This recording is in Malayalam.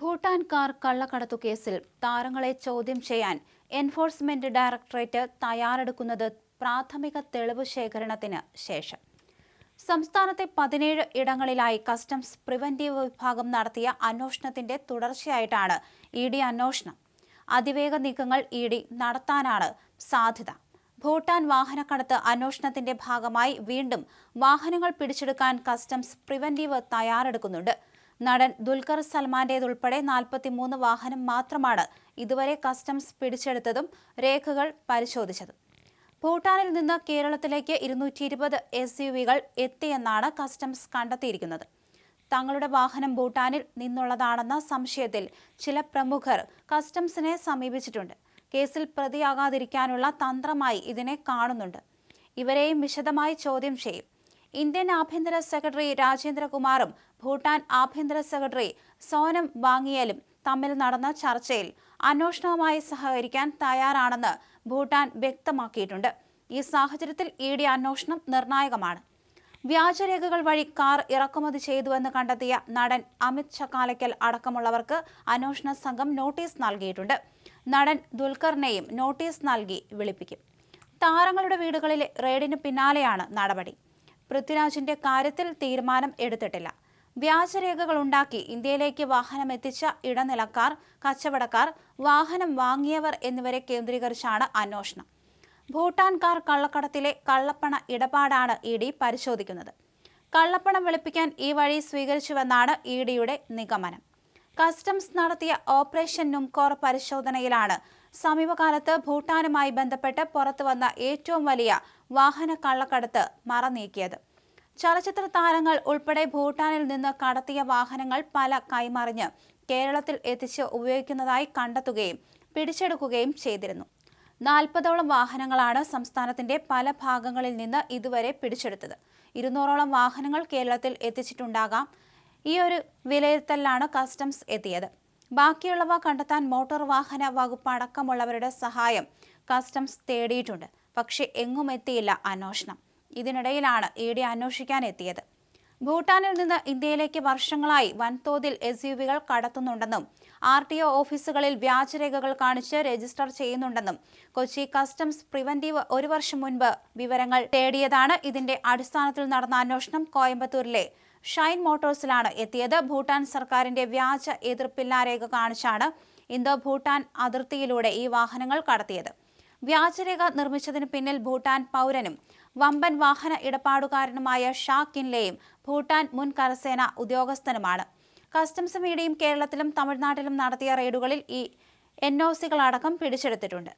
ഭൂട്ടാൻ കാർ കള്ളക്കടത്തു കേസിൽ താരങ്ങളെ ചോദ്യം ചെയ്യാൻ എൻഫോഴ്സ്മെന്റ് ഡയറക്ടറേറ്റ് തയ്യാറെടുക്കുന്നത് പ്രാഥമിക തെളിവ് ശേഖരണത്തിന് ശേഷം. സംസ്ഥാനത്തെ പതിനേഴ് ഇടങ്ങളിലായി കസ്റ്റംസ് പ്രിവന്റീവ് വിഭാഗം നടത്തിയ അന്വേഷണത്തിന്റെ തുടർച്ചയായിട്ടാണ് ഇ ഡി അന്വേഷണം. അതിവേഗ നീക്കങ്ങൾ ഇ ഡി നടത്താനാണ് സാധ്യത. ഭൂട്ടാൻ വാഹനക്കടത്ത് അന്വേഷണത്തിന്റെ ഭാഗമായി വീണ്ടും വാഹനങ്ങൾ പിടിച്ചെടുക്കാൻ കസ്റ്റംസ് പ്രിവന്റീവ് തയ്യാറെടുക്കുന്നുണ്ട്. നടൻ ദുൽഖർ സൽമാന്റേതുൾപ്പെടെ നാൽപ്പത്തിമൂന്ന് വാഹനം മാത്രമാണ് ഇതുവരെ കസ്റ്റംസ് പിടിച്ചെടുത്തതും രേഖകൾ പരിശോധിച്ചതും. ഭൂട്ടാനിൽ നിന്ന് കേരളത്തിലേക്ക് ഇരുന്നൂറ്റി ഇരുപത് എസ് യു വികൾ എത്തിയെന്നാണ് കസ്റ്റംസ് കണ്ടെത്തിയിരിക്കുന്നത്. തങ്ങളുടെ വാഹനം ഭൂട്ടാനിൽ നിന്നുള്ളതാണെന്ന സംശയത്തിൽ ചില പ്രമുഖർ കസ്റ്റംസിനെ സമീപിച്ചിട്ടുണ്ട്. കേസിൽ പ്രതിയാകാതിരിക്കാനുള്ള തന്ത്രമായി ഇതിനെ കാണുന്നുണ്ട്. ഇവരെയും വിശദമായി ചോദ്യം ചെയ്യും. ഇന്ത്യൻ ആഭ്യന്തര സെക്രട്ടറി രാജേന്ദ്രകുമാറും ഭൂട്ടാൻ ആഭ്യന്തര സെക്രട്ടറി സോനം വാങ്ങിയലും തമ്മിൽ നടന്ന ചർച്ചയിൽ അന്വേഷണവുമായി സഹകരിക്കാൻ തയ്യാറാണെന്ന് ഭൂട്ടാൻ വ്യക്തമാക്കിയിട്ടുണ്ട്. ഈ സാഹചര്യത്തിൽ ഇ ഡി അന്വേഷണം നിർണായകമാണ്. വ്യാജരേഖകൾ വഴി കാർ ഇറക്കുമതി ചെയ്തുവെന്ന് കണ്ടെത്തിയ നടൻ അമിത് ചക്കാലയ്ക്കൽ അടക്കമുള്ളവർക്ക് അന്വേഷണ സംഘം നോട്ടീസ് നൽകിയിട്ടുണ്ട്. നടൻ ദുൽഖറിനെയും നോട്ടീസ് നൽകി വിളിപ്പിക്കും. താരങ്ങളുടെ വീടുകളിലെ റെയ്ഡിന് പിന്നാലെയാണ് നടപടി. പൃഥ്വിരാജിന്റെ കാര്യത്തിൽ തീരുമാനം എടുത്തിട്ടില്ല. വ്യാജരേഖകൾ ഉണ്ടാക്കി ഇന്ത്യയിലേക്ക് വാഹനം എത്തിച്ച ഇടനിലക്കാർ കച്ചവടക്കാർ വാഹനം വാങ്ങിയവർ എന്നിവരെ കേന്ദ്രീകരിച്ചാണ് അന്വേഷണം. ഭൂട്ടാൻ കാർ കള്ളക്കടത്തിലെ കള്ളപ്പണ ഇടപാടാണ് ഇ ഡി പരിശോധിക്കുന്നത്. കള്ളപ്പണം വെളുപ്പിക്കാൻ ഈ വഴി സ്വീകരിച്ചുവെന്നാണ് ഇ ഡിയുടെ നിഗമനം. കസ്റ്റംസ് നടത്തിയ ഓപ്പറേഷൻ നുംകോർ പരിശോധനയിലാണ് സമീപകാലത്ത് ഭൂട്ടാനുമായി ബന്ധപ്പെട്ട് പുറത്തുവന്ന ഏറ്റവും വലിയ വാഹന കള്ളക്കടത്ത് മറനീക്കിയത്. ചലച്ചിത്ര താരങ്ങൾ ഉൾപ്പെടെ ഭൂട്ടാനിൽ നിന്ന് കടത്തിയ വാഹനങ്ങൾ പല കൈമറിഞ്ഞ് കേരളത്തിൽ എത്തിച്ച് ഉപയോഗിക്കുന്നതായി കണ്ടെത്തുകയും പിടിച്ചെടുക്കുകയും ചെയ്തിരുന്നു. നാൽപ്പതോളം വാഹനങ്ങളാണ് സംസ്ഥാനത്തിന്റെ പല ഭാഗങ്ങളിൽ നിന്ന് ഇതുവരെ പിടിച്ചെടുത്തത്. ഇരുന്നൂറോളം വാഹനങ്ങൾ കേരളത്തിൽ എത്തിച്ചിട്ടുണ്ടാകാം. ഈ ഒരു വിലയിരുത്തലിലാണ് കസ്റ്റംസ് എത്തിയത്. ബാക്കിയുള്ളവ കണ്ടെത്താൻ മോട്ടോർ വാഹന വകുപ്പ് അടക്കമുള്ളവരുടെ സഹായം കസ്റ്റംസ് തേടിയിട്ടുണ്ട്. പക്ഷേ എങ്ങും എത്തിയില്ല അന്വേഷണം. ഇതിനിടയിലാണ് ഇ ഡി അന്വേഷിക്കാൻ എത്തിയത്. ഭൂട്ടാനിൽ നിന്ന് ഇന്ത്യയിലേക്ക് വർഷങ്ങളായി വൻതോതിൽ എസ് യു വികൾ കടത്തുന്നുണ്ടെന്നും ആർ ടി ഒ ഓഫീസുകളിൽ വ്യാജരേഖകൾ കാണിച്ച് രജിസ്റ്റർ ചെയ്യുന്നുണ്ടെന്നും കൊച്ചി കസ്റ്റംസ് പ്രിവന്റീവ് ഒരു വർഷം മുൻപ് വിവരങ്ങൾ തേടിയതാണ്. ഇതിന്റെ അടിസ്ഥാനത്തിൽ നടന്ന അന്വേഷണം കോയമ്പത്തൂരിലെ ഷൈൻ മോട്ടോഴ്സിലാണ് എത്തിയത്. ഭൂട്ടാൻ സർക്കാരിന്റെ വ്യാജ എതിർപ്പില്ലാ രേഖ കാണിച്ചാണ് ഇന്തോ ഭൂട്ടാൻ അതിർത്തിയിലൂടെ ഈ വാഹനങ്ങൾ കടത്തിയത്. വ്യാജരേഖ നിർമ്മിച്ചതിന് പിന്നിൽ ഭൂട്ടാൻ പൗരനും വമ്പൻ വാഹന ഇടപാടുകാരനുമായ ഷാ കിൻലെയും ഭൂട്ടാൻ മുൻ കരസേന ഉദ്യോഗസ്ഥനുമാണ്. കസ്റ്റംസ് മീഡിയയും കേരളത്തിലും തമിഴ്നാട്ടിലും നടത്തിയ റെയ്ഡുകളിൽ ഈ എൻ ഒ സികളടക്കം പിടിച്ചെടുത്തിട്ടുണ്ട്.